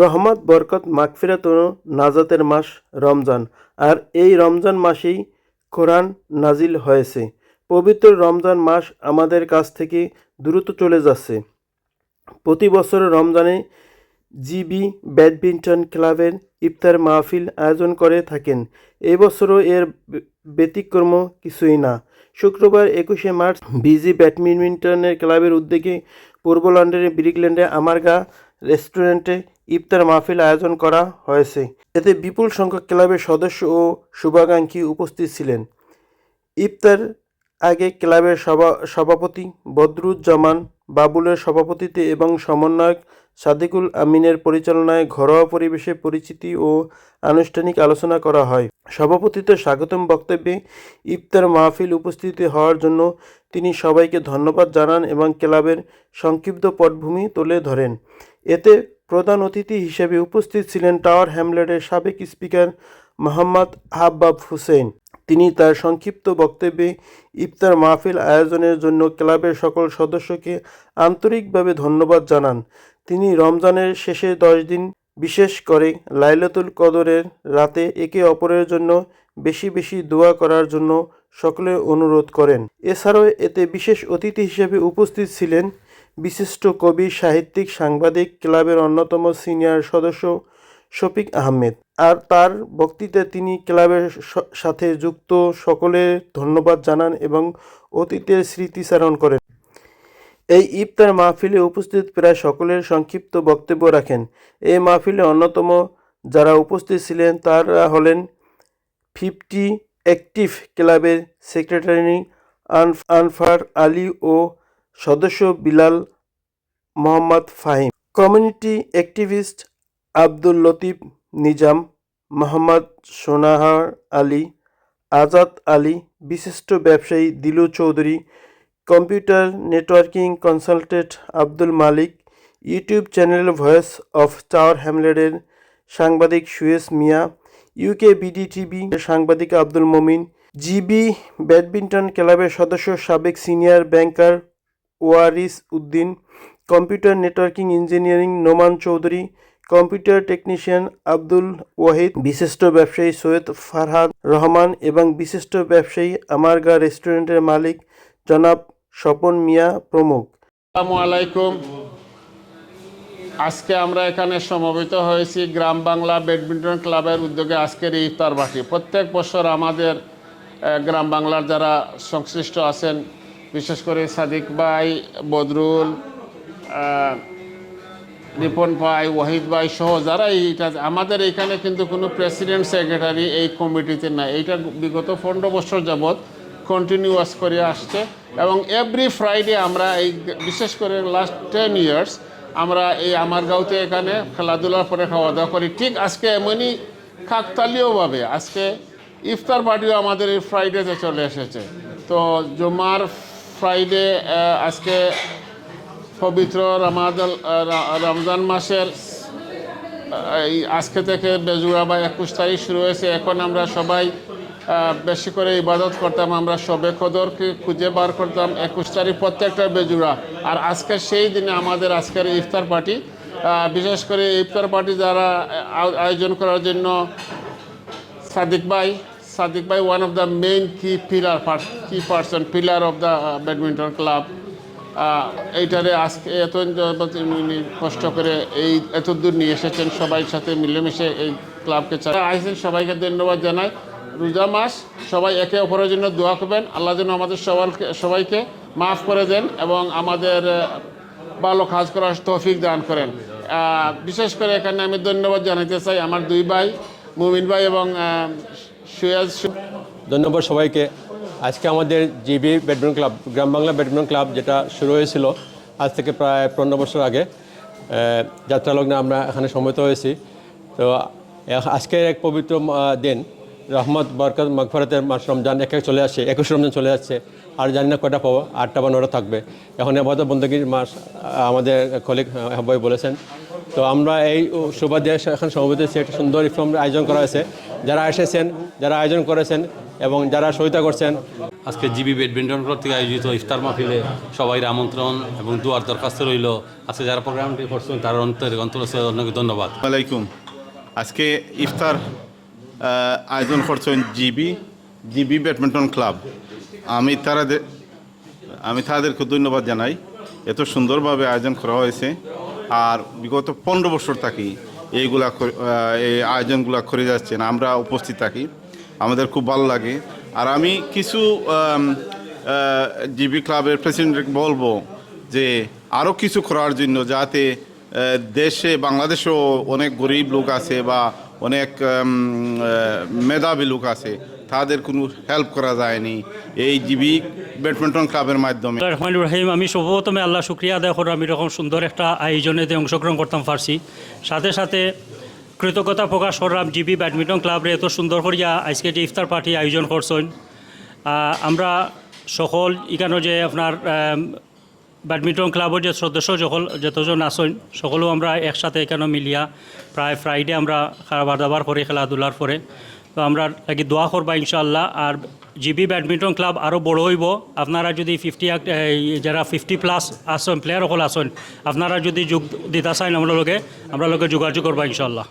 রহমত, বরকত, মাগফিরাত ও নাজাতের মাস রমজান। আর এই রমজান মাসেই কোরআন নাজিল হয়েছে। পবিত্র রমজান মাস আমাদের কাছ থেকে দ্রুত চলে যাচ্ছে। প্রতি বছর রমজানে জিবি ব্যাডমিন্টন ক্লাবের ইফতার মাহফিল আয়োজন করে থাকেন। এবছরও এর ব্যতিক্রম কিছুই না। শুক্রবার একুশে মার্চ বিজি ব্যাডমিন্টনের ক্লাবের উদ্যোগে পূর্ব লন্ডনের ব্রিকল্যান্ডে আমার গা রেস্টুরেন্টে ইফতার মাহফিল আয়োজন করা হয়েছে। এতে বিপুল সংখ্যক ক্লাবের সদস্য ও শুভাকাঙ্ক্ষী উপস্থিত ছিলেন। ইফতার আগে ক্লাবের সভা সভাপতি বদরুজ্জামান, বাবুলের সভাপতিত্বে এবং সমন্বয়ক সাদিকুল আমিনের পরিচালনায় ঘরোয়া পরিবেশে পরিচিতি ও আনুষ্ঠানিক আলোচনা করা হয়। সভাপতিত্ব স্বাগতম বক্তব্যে ইফতার মাহফিল উপস্থিত হওয়ার জন্য তিনি সবাইকে ধন্যবাদ জানান এবং ক্লাবের সংক্ষিপ্ত পটভূমি তুলে ধরেন। এতে প্রধান অতিথি হিসেবে উপস্থিত ছিলেন টাওয়ার হ্যামলেটের সাবেক স্পিকার মোহাম্মদ হাব্বাব হুসেন তিনি তার সংক্ষিপ্ত বক্তব্যে ইফতার মাহফিল আয়োজনের জন্য ক্লাবের সকল সদস্যকে আন্তরিকভাবে ধন্যবাদ জানান। তিনি রমজানের শেষে দশ দিন, বিশেষ করে লাইলাতুল কদরের রাতে একে অপরের জন্য বেশি বেশি দোয়া করার জন্য সকলে অনুরোধ করেন। এছাড়াও এতে বিশেষ অতিথি হিসেবে উপস্থিত ছিলেন বিশিষ্ট কবি, সাহিত্যিক, সাংবাদিক, ক্লাবের অন্যতম সিনিয়র সদস্য শফিক আহমেদ। আর তার বক্তৃতায় তিনি ক্লাবের সাথে যুক্ত সকলের ধন্যবাদ জানান এবং অতীতের স্মৃতিচারণ করেন। এই ইফতার মাহফিলে উপস্থিত প্রায় সকলের সংক্ষিপ্ত বক্তব্য রাখেন। এই মাহফিলে অন্যতম যারা উপস্থিত ছিলেন, তারা হলেন ফিফটি অ্যাক্টিভ ক্লাবের সেক্রেটারি আনফার আলী ও সদস্য বিলাল মোহাম্মদ ফাহিম। কমিউনিটি অ্যাক্টিভিস্ট আব্দুল লতিফ নিজাম, মোহাম্মদ সোনাহার আলী, আজাদ আলী, বিশিষ্ট ব্যবসায়ী Dilu Chowdhury, computer networking consultant Abdul Malik, YouTube channel voice of tower হ্যামলেটের সাংবাদিক Suyes Mia UK BD TV সাংবাদিক আব্দুল মমিন জিবি ব্যাডমিন্টন ক্লাবের সদস্য সাবেক senior banker Waris Uddin, computer networking engineering Noman Chowdhury, computer technician Abdul Wahid, বিশিষ্ট ব্যবসায়ী সৈয়দ ফারহাদ রহমান এবং বিশিষ্ট ব্যবসায়ী আমারগা রেস্টুরেন্টের মালিক জনাব স্বপন মিয়া প্রমুখ। আসসালামু আলাইকুম। আজকে আমরা এখানে সমবেত হয়েছি গ্রাম বাংলা ব্যাডমিন্টন ক্লাবের উদ্যোগে আজকের এই ইফতার প্রত্যেক বছর আমাদের গ্রাম বাংলার যারা সংশ্লিষ্ট আছেন বিশেষ করে সাদিক ভাই, বদরুল রিপন ভাই, ওয়াহিদ ভাই সহ যারা এইটা আমাদের এখানে কিন্তু কোনো প্রেসিডেন্ট, সেক্রেটারি এই কমিটিতে নাই। এইটা বিগত পনেরো বছর যাবৎ কন্টিনিউয়াস করে আসছে এবং এভরি ফ্রাইডে আমরা এই বিশেষ করে লাস্ট টেন ইয়ার্স আমরা এই আমার গাঁওতে এখানে খেলাধুলার পরে খাওয়া দাওয়া করি। ঠিক আজকে এমনই কাকতালীয়ভাবে আজকে ইফতার পার্টিও আমাদের এই ফ্রাইডেতে চলে এসেছে। তো জুমার ফ্রাইডে আজকে পবিত্র রামাদান রমজান মাসের এই আজকে থেকে বেজুড়া বা একুশ তারিখ শুরু হয়েছে। এখন আমরা সবাই বেশি করে ইবাদত করতাম, আমরা সবে কদরকে খুঁজে বার করতাম। একুশ তারিখ প্রত্যেকটা বেজুড়া আর আজকে সেই দিনে আমাদের আজকের ইফতার পার্টি বিশেষ করে ইফতার পার্টি যারা আয়োজন করার জন্য সাদিক ভাই সাদিক ভাই one of the main key pillar key person pillar of the badminton club এইটারে আজকে এত উনি কষ্ট করে এই এত দূর নিয়ে এসেছেন, সবাই সাথে মিলেমিশে এই ক্লাবকে চায় আইসেন সবাইকে ধন্যবাদ জানাই। রোজা মাস, সবাই একে অপরের জন্য দোয়া করবেন। আল্লাহ যেন আমাদের সবাইকে সবাইকে মাফ করে দেন এবং আমাদের ভালো কাজ করার তৌফিক দান করেন। বিশেষ করে এখানে আমি ধন্যবাদ জানাতে চাই আমার দুই ভাই, মুমিন ভাই এবং ধন্যবাদ সবাইকে। আজকে আমাদের GB badminton club, Gram Bangla badminton club যেটা শুরু হয়েছিল আজ থেকে প্রায় পনেরো বছর আগে যাত্রালগ্নে আমরা এখানে সমবেত হয়েছি। তো আজকের এক পবিত্র দিন, রহমত, বরকত মকফরতের মাস রমজান, এক এক চলে আসছে একুশ রমজান চলে যাচ্ছে আর জানি না কটা পাবো, আটটা বা নটা থাকবে। এখন এবার বন্দগীর মাস আমাদের কলিগ হাবাই বলেছেন তো আমরা এই সুবাদে এখন সমবেত হয়েছি। একটা সুন্দর ইফতার আয়োজন করা হয়েছে। যারা এসেছেন যারা আয়োজন করেছেন এবং যারা সহিতা করছেন। আজকে জিবি ব্যাডমিন্টন ক্লাব থেকে আয়োজিত ইফতার মাহফিলে সবাই আমন্ত্রণ এবং দুয়ার দরখাস্ত রইল। আজকে যারা প্রোগ্রামটি করছেন তার অন্তর অন্তর অনেক ধন্যবাদ। আলাইকুম আজকে ইফতার আয়োজন করছেন জিবি জিবি ব্যাডমিন্টন ক্লাব। আমি তারাদের আমি তাদেরকে ধন্যবাদ জানাই। এত সুন্দরভাবে আয়োজন করা হয়েছে। আর বিগত পনেরো বছর থাকি এইগুলা এই আয়োজনগুলো করে যাচ্ছেন, আমরা উপস্থিত থাকি। আমাদের খুব ভালো লাগে। আর আমি কিছু জিবি ক্লাবের প্রেসিডেন্টকে বলব যে আরও কিছু করার জন্য যাতে দেশে, বাংলাদেশেও অনেক গরিব লোক আছে বা অনেক মেধাবী লোক আছে তাদের কোনো হেল্প করা যায়নি। এই জিবি ব্যাডমিন্টন ক্লাবের মাধ্যমে। রহমান রহিম, আমি সর্বপ্রথমে আল্লাহ শুক্রিয়া আদায় করো আমি এরকম সুন্দর একটা আয়োজনেতে অংশগ্রহণ করতাম পারছি সাথে সাথে কৃতজ্ঞতা প্রকাশ করলাম জিবি ব্যাডমিন্টন ক্লাবরে এত সুন্দর করিয়া আজকে যে ইফতার পার্টি আয়োজন করছেন। আমরা সকল এখানে যে আপনার ব্যাডমিন্টন ক্লাবের যে সদস্য যখন, যতজন আসেন সকলেও আমরা একসাথে এখানে মিলিয়া প্রায় ফ্রাইডে আমরা খাবার দাবার করে, খেলাধুলার পরে আমরা লাগি দোয়া করবা ইনশাল্লাহ আর জিবি ব্যাডমিন্টন ক্লাব আরও বড় হইব। আপনারা যদি ফিফটি যারা ফিফটি প্লাস আসেন প্লেয়ার সকল আসেন, আপনারা যদি যোগ দিতে চান আমরা আমরা যোগাযোগ করবা ইনশাল্লাহ